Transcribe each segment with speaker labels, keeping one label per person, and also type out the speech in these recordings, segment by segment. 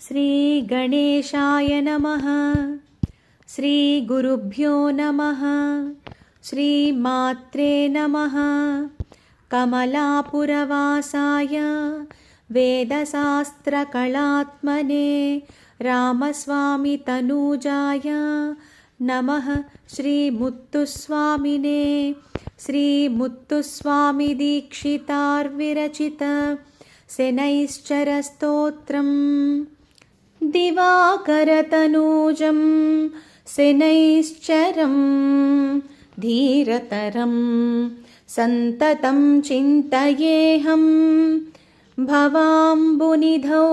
Speaker 1: श्रीगणेशाय नमः। श्रीगुरुभ्यो नमः। श्रीमात्रे नमः। कमलापुरवासाय वेदशास्त्रकलात्मने रामस्वामितनूजाय नमः। श्रीमुत्तुस्वामिने श्रीमुत्तुस्वामिदीक्षितार्विरचित शनैश्चरस्तोत्रम्। दिवाकरतनूजं शनैश्चरं धीरतरं सन्ततं चिन्तयेऽहं भवाम्बुनिधौ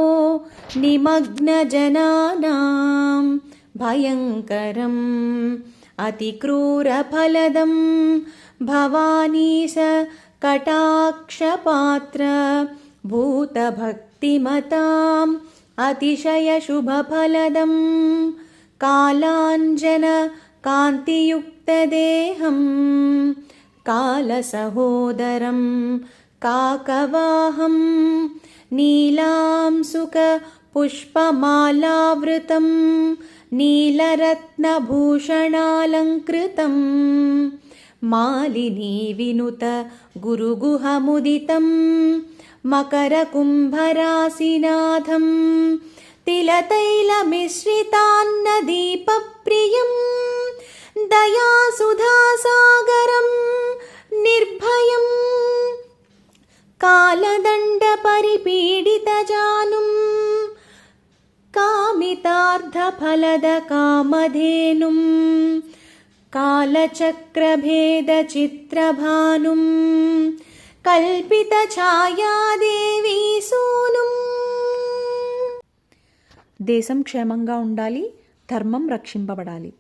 Speaker 1: निमग्नजनानां भयङ्करम् अतिक्रूरफलदं भवानीश कटाक्षपात्र भूतभक्तिमताम् अतिशयशुभफलदं कालाञ्जनकान्तियुक्तदेहं कालसहोदरं काकवाहं नीलांसुकपुष्पमालावृतं नीलरत्नभूषणालङ्कृतं मालिनीविनुत गुरुगुहमुदितं मकरकुम्भरासिनाथं तिलतैलमिश्रितान्नदीपप्रियं दयासुधासागरं निर्भयम् कालदण्डपरिपीडितजानुं कामितार्धफलदकामधेनुं कालचक्रभेदचित्रभानुं కల్పితఛాయాదేవి సూనుం దేశం క్షేమంగా ఉండాలి ధర్మం రక్షింపబడాలి